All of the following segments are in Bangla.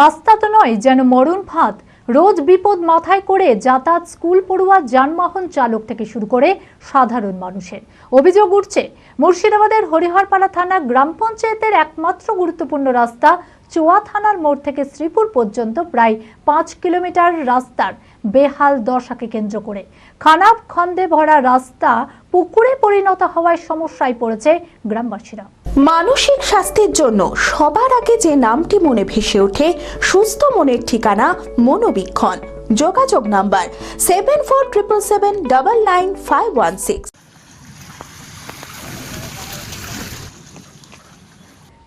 রাস্তা তো নয়, যেন মরণ ফাঁদ। রোজ বিপদ মাথায় করে যাতায়াত স্কুল পড়ুয়া যানবাহন চালক থেকে শুরু করে সাধারণ মানুষের। অভিযোগ উঠছে, মুর্শিদাবাদের হরিহরপাড়া থানা গ্রাম পঞ্চায়েতের একমাত্র গুরুত্বপূর্ণ রাস্তা চোয়া থানার মোড় থেকে শ্রীপুর পর্যন্ত প্রায় পাঁচ কিলোমিটার রাস্তার। বেহাল দশাকে কেন্দ্র করে। খানাপ খন্দে ভরা রাস্তা পুকুরে পরিণত হওয়ায় সমস্যায় পড়েছে গ্রামবাসীরা। মানসিক স্বাস্থ্যের জন্য সবার আগে যে নামটি মনে ভেসে ওঠে সুস্থ মনের ঠিকানা মনোবীক্ষণ। যোগাযোগ number seven four triple seven double nine five one six.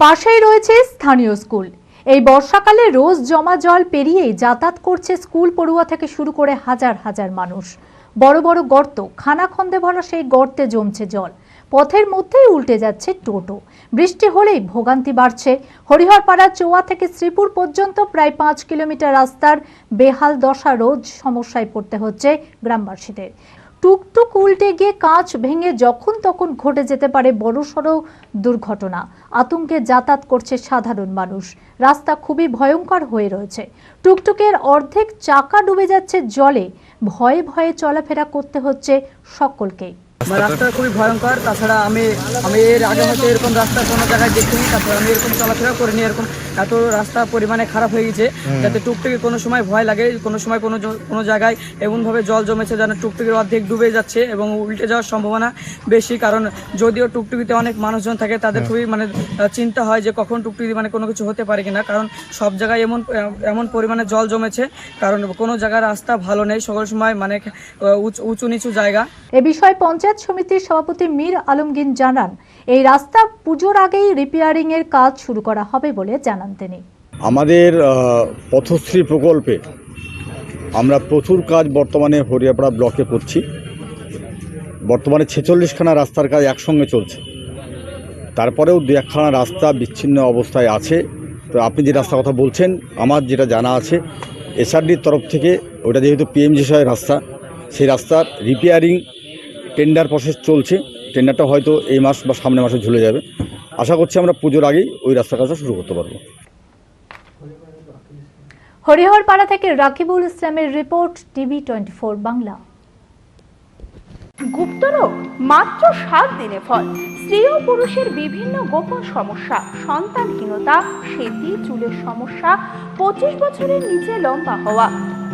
পাশেই রয়েছে স্থানীয় স্কুল। এই বর্ষাকালে রোজ জমা জল পেরিয়েই যাতায়াত করছে স্কুল পড়ুয়া থেকে শুরু করে হাজার হাজার মানুষ। বড় বড় গর্ত খানাখন্দে ভরা সেই গর্তে জমছে জল। পথের মধ্যেই উল্টে যাচ্ছে টোটো। বৃষ্টি হলেই ভোগান্তি বাড়ছে। হরিহরপাড়া চোয়া থেকে শ্রীপুর পর্যন্ত প্রায় পাঁচ কিলোমিটার রাস্তার বেহাল দশা রোজ সমস্যায় পড়তে হচ্ছে গ্রামবাসীদের। টুকটুক উল্টে গিয়ে কাঁচ ভেঙে যখন তখন ঘটে যেতে পারে বড়সড় দুর্ঘটনা। আতঙ্কে যাতায়াত করছে সাধারণ মানুষ। রাস্তা খুবই ভয়ঙ্কর হয়ে রয়েছে। টুকটুকের অর্ধেক চাকা ডুবে যাচ্ছে জলে। ভয়ে ভয়ে চলাফেরা করতে হচ্ছে সকলকেই রাস্তাটা খুবই ভয়ঙ্কর তাছাড়া আমি আমি এর আগে হয়তো এরকম রাস্তা কোনো জায়গায় দেখিনি তারপর আমি এরকম চলাফেরা করিনি এরকম এত রাস্তা পরিমাণে খারাপ হয়ে গেছে যাতে টুকটুকি কোনো সময় ভয় লাগে কোনো সময় কোনো কোনো জায়গায় এমনভাবে জল জমেছে যেন টুকটুকির অর্ধেক ডুবে যাচ্ছে এবং উল্টে যাওয়ার সম্ভাবনা বেশি কারণ যদিও টুকটুকিতে অনেক মানুষজন থাকে তাদের খুবই মানে চিন্তা হয় যে কখন টুকটুকি মানে কোনো কিছু হতে পারে কিনা কারণ সব জায়গায় এমন এমন পরিমাণে জল জমেছে কারণ কোনো জায়গার রাস্তা ভালো নেই সকল সময় মানে উঁচু- উঁচু নিচু জায়গা। এ বিষয়ে পঞ্চায়েত সমিতির সভাপতি মীর আলমগীর জানান, এই রাস্তা পুজোর আগেই রিপেয়ারিং এর কাজ শুরু করা হবে বলে জানান তিনি। আমাদের পথশ্রী প্রকল্পে আমরা প্রচুর কাজ বর্তমানে হরিয়াপাড়া ব্লকে করছি। বর্তমানে ছেচল্লিশখানা রাস্তার কাজ একসঙ্গে চলছে। তারপরেও দু একখানা রাস্তা বিচ্ছিন্ন অবস্থায় আছে। তো আপনি যে রাস্তার কথা বলছেন, আমার যেটা জানা আছে, এসআরডির তরফ থেকে ওটা যেহেতু পিএমজি পিএমজিসয়ের রাস্তা, সেই রাস্তার রিপেয়ারিং টেন্ডার প্রসেস চলছে। টেন্ডারটা হয়তো এই মাস বা সামনের মাসে ঝুলে যাবে। আশা করছি আমরা পুজোর আগেই ওই রাস্তার কাজটা শুরু করতে পারব। হরিহরপাড়া থেকে রাকিবুল ইসলামের report, TV twenty four Bangla গুপ্তরোগ মাত্র সাত দিনে ফল। স্ত্রী ও পুরুষের বিভিন্ন গোপন সমস্যা, সন্তানহীনতা, সেতি, চুলের সমস্যা, পঁচিশ বছরের নিচে লম্বা হওয়া।